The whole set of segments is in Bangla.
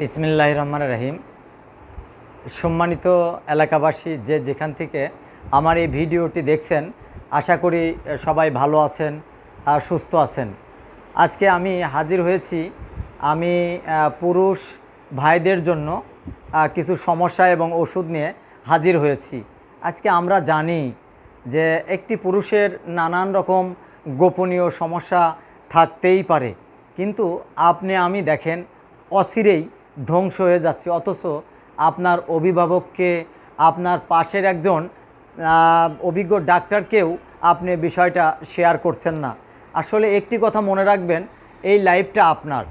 বিসমিল্লাহ রহমান রহিম। সম্মানিত এলাকাবাসী, যে যেখান থেকে আমার এই ভিডিওটি দেখছেন, আশা করি সবাই ভালো আছেন সুস্থ আছেন। আজকে আমি হাজির হয়েছি, আমি পুরুষ ভাইদের জন্য কিছু সমস্যা এবং ওষুধ নিয়ে হাজির হয়েছি। আজকে আমরা জানি যে একটি পুরুষের নানান রকম গোপনীয় সমস্যা থাকতেই পারে। কিন্তু আপনি, আমি দেখেন, অচিরেই ধ্বংস হয়ে যাচ্ছে। অথচ আপনার অভিভাবককে, আপনার পাশের একজন অভিজ্ঞ ডাক্তারকেও আপনি বিষয়টা শেয়ার করছেন না। আসলে একটি কথা মনে রাখবেন, এই লাইফটা আপনার।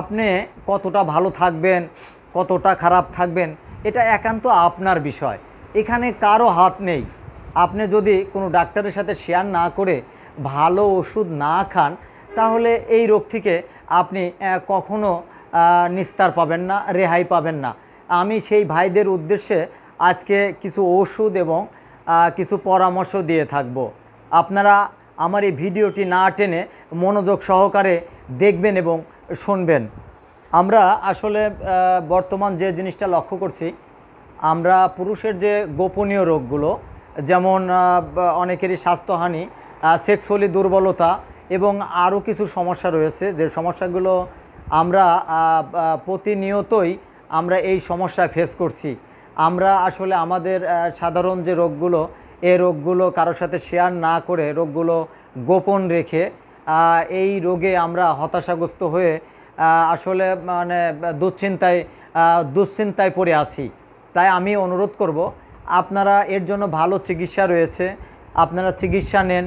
আপনি কতটা ভালো থাকবেন, কতটা খারাপ থাকবেন, এটা একান্ত আপনার বিষয়। এখানে কারও হাত নেই। আপনি যদি কোনো ডাক্তারের সাথে শেয়ার না করে ভালো ওষুধ না খান, তাহলে এই রোগ থেকে আপনি কখনো নিস্তার পাবেন না, রেহাই পাবেন না। আমি সেই ভাইদের উদ্দেশ্যে আজকে কিছু ওষুধ এবং কিছু পরামর্শ দিয়ে থাকব। আপনারা আমার এই ভিডিওটি না টেনে মনোযোগ সহকারে দেখবেন এবং শুনবেন। আমরা আসলে বর্তমান যে জিনিসটা লক্ষ্য করছি, আমরা পুরুষের যে গোপনীয় রোগগুলো, যেমন অনেকেরই স্বাস্থ্যহানি সেক্সুয়ালি দুর্বলতা এবং আরও কিছু সমস্যা রয়েছে। যে সমস্যাগুলো আমরা প্রতিনিয়তই আমরা এই সমস্যা ফেস করছি। আমরা আসলে আমাদের সাধারণ যে রোগগুলো, এ রোগগুলো কারোর সাথে শেয়ার না করে রোগগুলো গোপন রেখে এই রোগে আমরা হতাশাগ্রস্ত হয়ে আসলে মানে দুশ্চিন্তায় দুশ্চিন্তায় পড়ে আছি। তাই আমি অনুরোধ করব, আপনারা এর জন্য ভালো চিকিৎসা রয়েছে, আপনারা চিকিৎসা নেন,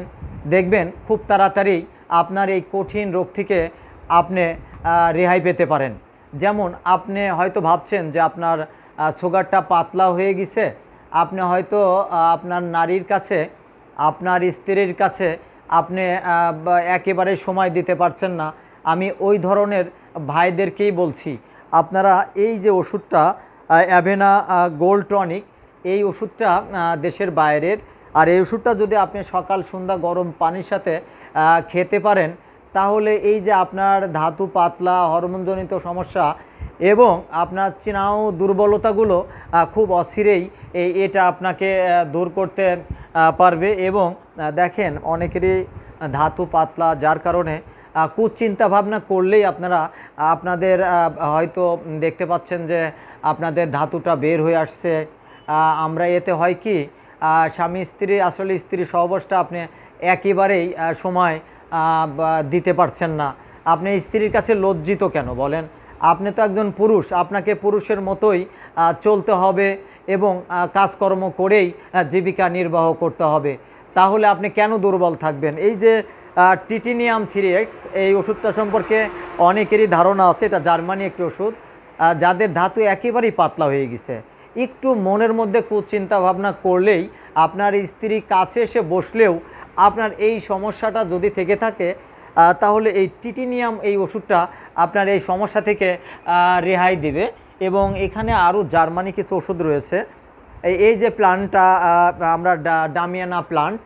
দেখবেন খুব তাড়াতাড়ি আপনার এই কঠিন রোগ থেকে আপনি রেহাই পেতে পারেন। যেমন আপনি হয়তো ভাবছেন যে আপনার সুগারটা পাতলা হয়ে গেছে। আপনি হয়তো আপনার নারীর কাছে, আপনার স্ত্রীর কাছে আপনি একেবারে সময় দিতে পারছেন না। আমি ওই ধরনের ভাইদেরকেই বলছি, আপনারা এই যে ওষুধটা অ্যাভেনা গোল্ড টনিক এই ওষুধটা দেশের বাইরের। আর এই ওষুধটা যদি আপনি সকাল, সন্ধ্যা গরম পানির সাথে খেতে পারেন তাহলে এই যে আপনার ধাতু পাতলা, হরমোনজনিত সমস্যা এবং আপনার চিনাও দুর্বলতাগুলো খুব অচিরেই এই এটা আপনাকে দূর করতে পারবে এবং দেখেন অনেকেরই ধাতু পাতলা, যার কারণে কুচিন্তা ভাবনা করলেই আপনারা, আপনাদের হয়তো দেখতে পাচ্ছেন যে আপনাদের ধাতুটা বের হয়ে আসছে। আমরা এতে হয় কি স্বামী স্ত্রী, আসলে স্ত্রী সহবাসটা আপনি একেবারেই সময় দিতে পারছেন না। আপনি স্ত্রীর কাছে লজ্জিত কেন বলেন? আপনি তো একজন পুরুষ, আপনাকে পুরুষের মতোই চলতে হবে এবং কাজকর্ম করেই জীবিকা নির্বাহ করতে হবে। তাহলে আপনি কেন দুর্বল থাকবেন? এই যে টিটিনিয়াম থ্রি এই ওষুধটা সম্পর্কে অনেকেরই ধারণা আছে, এটা জার্মানি একটি ওষুধ যাদের ধাতু একেবারেই পাতলা হয়ে গেছে। একটু মনের মধ্যে কুচিন্তা ভাবনা করলেই আপনার স্ত্রী কাছে এসে বসলেও আপনার এই সমস্যাটা যদি থেকে থাকে তাহলে এই টিটিনিয়াম এই ওষুধটা আপনার এই সমস্যা থেকে রেহাই দিবে। এবং এখানে আরও জার্মানি কিছু ওষুধ রয়েছে। এই- যে প্লান্টটা আমরা ডামিয়ানা প্লান্ট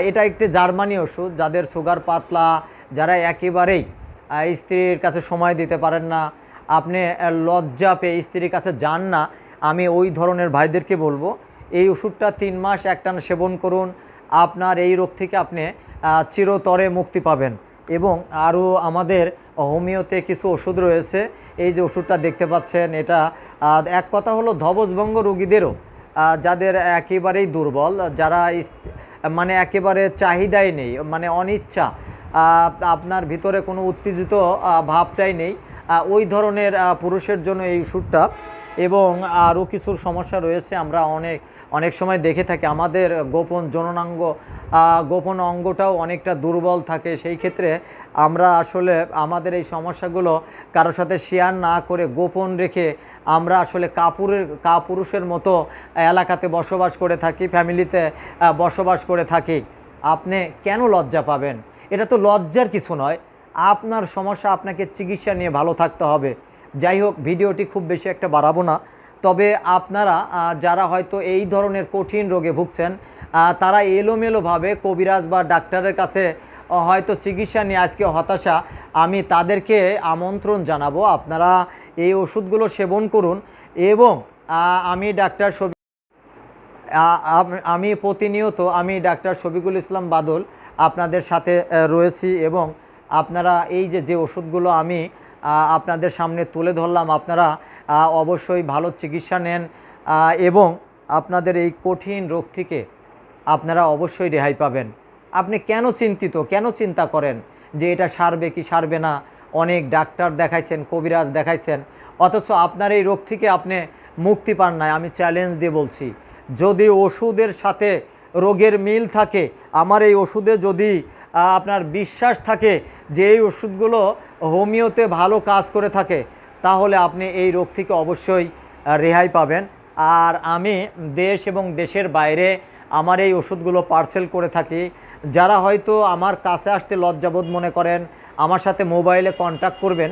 এটা একটি জার্মানি ওষুধ, যাদের সুগার পাতলা, যারা একেবারেই স্ত্রীর কাছে সময় দিতে পারেন না। আপনি লজ্জা পেয়ে স্ত্রীর কাছে যান না। আমি ওই ধরনের ভাইদেরকে বলব, এই ওষুধটা তিন মাস একটানা সেবন করুন আপনার এই রোগ থেকে আপনি চিরতরে মুক্তি পাবেন। এবং আরও আমাদের হোমিওতে কিছু ওষুধ রয়েছে। এই যে ওষুধটা দেখতে পাচ্ছেন, এটা এক কথা হলো ধবজভঙ্গ রোগীদেরও যাদের একেবারেই দুর্বল, যারা মানে একেবারে চাহিদাই নেই মানে অনিচ্ছা আপনার ভিতরে কোনো উত্তেজিত ভাবটাই নেই। ওই ধরনের পুরুষের জন্য এই ওষুধটা। এবং আরও কিছুর সমস্যা রয়েছে, আমরা অনেক অনেক সময় দেখে থাকি, আমাদের গোপন জননাঙ্গ গোপন অঙ্গটাও অনেকটা দুর্বল থাকে। সেই ক্ষেত্রে আমরা আসলে আমাদের এই সমস্যাগুলো কারোর সাথে শেয়ার না করে গোপন রেখে আমরা আসলে কাপুরের, কাপুরুষের মতো এলাকাতে বসবাস করে থাকি, ফ্যামিলিতে বসবাস করে থাকি। আপনি কেন লজ্জা পাবেন? এটা তো লজ্জার কিছু নয়। আপনার সমস্যা, আপনাকে চিকিৎসা নিয়ে ভালো থাকতে হবে। যাই হোক, ভিডিওটি খুব বেশি একটা বাড়াবো না। তবে আপনারা যারা হয়তো এই ধরনের কঠিন রোগে ভুগছেন তারা এলোমেলোভাবে কবিরাজ বা ডাক্তারের কাছে হয়তো চিকিৎসা নিয়ে আজকে হতাশা। আমি তাদেরকে আমন্ত্রণ জানাব, আপনারা এই ওষুধগুলো সেবন করুন এবং আমি ডাক্তার সবি আমি প্রতিনিয়ত, আমি ডাক্তার শফিকুল ইসলাম বাদল আপনাদের সাথে রয়েছি এবং আপনারা এই যে যে ওষুধগুলো আমি আপনাদের সামনে তুলে ধরলাম, আপনারা অবশ্যই ভালো চিকিৎসা নেন এবং আপনাদের এই কঠিন রোগ থেকে আপনারা অবশ্যই রেহাই পাবেন। আপনি কেন চিন্তিত, কেন চিন্তা করেন যে এটা সারবে কি সারবে না? অনেক ডাক্তার দেখাইছেন, কবিরাজ দেখাইছেন, অথচ আপনার এই রোগ থেকে আপনি মুক্তি পান নাই, আমি চ্যালেঞ্জ দিয়ে বলছি। যদি ওষুধের সাথে রোগের মিল থাকে, আমার এই ওষুধে যদি আপনার বিশ্বাস থাকে যে এই ওষুধগুলো হোমিওতে ভালো কাজ করে থাকে তাহলে আপনি এই রোগ থেকে অবশ্যই রেহাই পাবেন। আর আমি দেশ এবং দেশের বাইরে আমার এই ওষুধগুলো পার্সেল করে থাকি। যারা হয়তো আমার কাছে আসতে লজ্জাবোধ মনে করেন, আমার সাথে মোবাইলে কন্ট্যাক্ট করবেন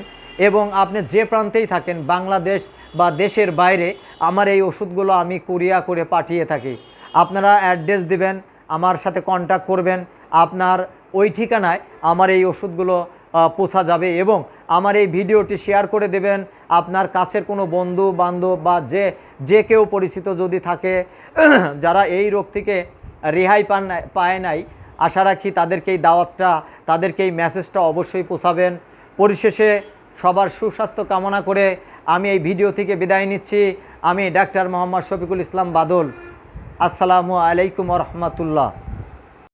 এবং আপনি যে প্রান্তেই থাকেন, বাংলাদেশ বা দেশের বাইরে, আমার এই ওষুধগুলো আমি কুরিয়া করে পাঠিয়ে থাকি। আপনারা অ্যাড্রেস দিবেন, আমার সাথে কন্ট্যাক্ট করবেন, আপনার ওই ঠিকানায় আমার এই ওষুধগুলো পৌঁছা যাবে এবং আমার এই ভিডিওটি শেয়ার করে দেবেন। আপনার কাছের কোনো বন্ধু, বান্ধব বা যে যে কেউ পরিচিত যদি থাকে, যারা এই রোগ থেকে রেহাই পান পায় নাই, আশা রাখি তাদেরকে এই দাওয়াতটা, তাদেরকে এই মেসেজটা অবশ্যই পৌঁছাবেন। পরিশেষে সবার সুস্বাস্থ্য কামনা করে আমি এই ভিডিও থেকে বিদায় নিচ্ছি। আমি ডাক্তার মোহাম্মদ শফিকুল ইসলাম বাদল। আসসালামু আলাইকুম রহমতুল্লাহ।